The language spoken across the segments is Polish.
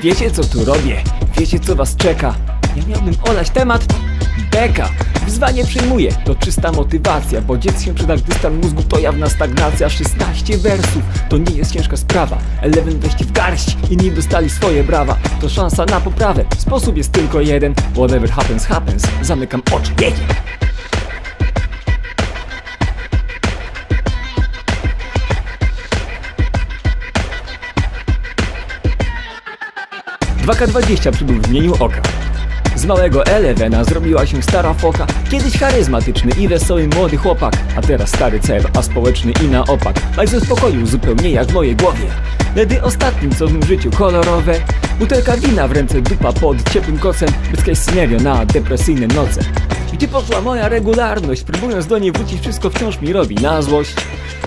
Wiecie co tu robię? Wiecie co was czeka? Ja miałbym olać temat beka. Wyzwanie przyjmuję, to czysta motywacja, bo dzieckiem przyda, gdy stan mózgu to jawna stagnacja. 16 wersów to nie jest ciężka sprawa. Eleven weźcie w garść, inni dostali swoje brawa. To szansa na poprawę, sposób jest tylko jeden. Whatever happens, happens. Zamykam oczy, jedzie. 2K20 przybył w imieniu oka. Z małego Elevena zrobiła się stara foka Kiedyś charyzmatyczny i wesoły młody chłopak A teraz stary cew, a społeczny i na opak Tak zaspokoił zupełnie jak w mojej głowie. Wtedy ostatnim co w życiu kolorowe. Butelka wina w ręce, dupa pod ciepłym kocem case scenario na depresyjne noce. Gdzie poszła moja regularność? Próbując do niej wrócić wszystko wciąż mi robi na złość.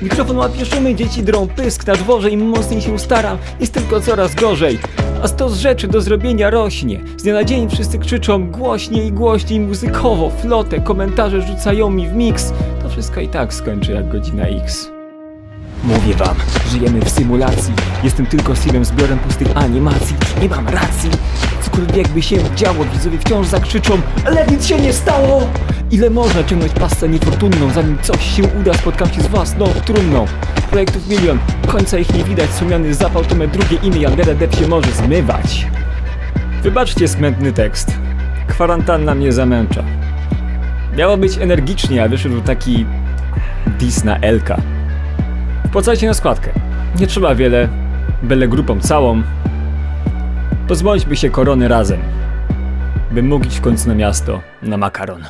Mikrofon łapie szumy, dzieci drą pysk na dworze Im mocniej się staram, jest tylko coraz gorzej a stos rzeczy do zrobienia rośnie. Z dnia na dzień wszyscy krzyczą głośniej i głośniej, muzykowo, flotę, komentarze rzucają mi w miks. To wszystko i tak skończy jak godzina X. Mówię wam, żyjemy w symulacji. Jestem tylko Steve'em zbiorem pustych animacji. Nie mam racji. Cokolwiek by się działo, widzowie wciąż zakrzyczą, ale nic się nie stało! Ile można ciągnąć pasę niefortunną, zanim coś się uda, spotkam się z własną trumną. Projektów milion, końca ich nie widać, sumiany zapał to me drugie imię, Yandere Dev się może zmywać. Wybaczcie smętny tekst. Kwarantanna mnie zamęcza. Miało być energicznie, a wyszedł taki dis na Elka. Wpłacajcie na składkę. Nie trzeba wiele, byle grupą całą. Pozbądźmy się korony razem, by mógł iść w końcu na miasto na makaron.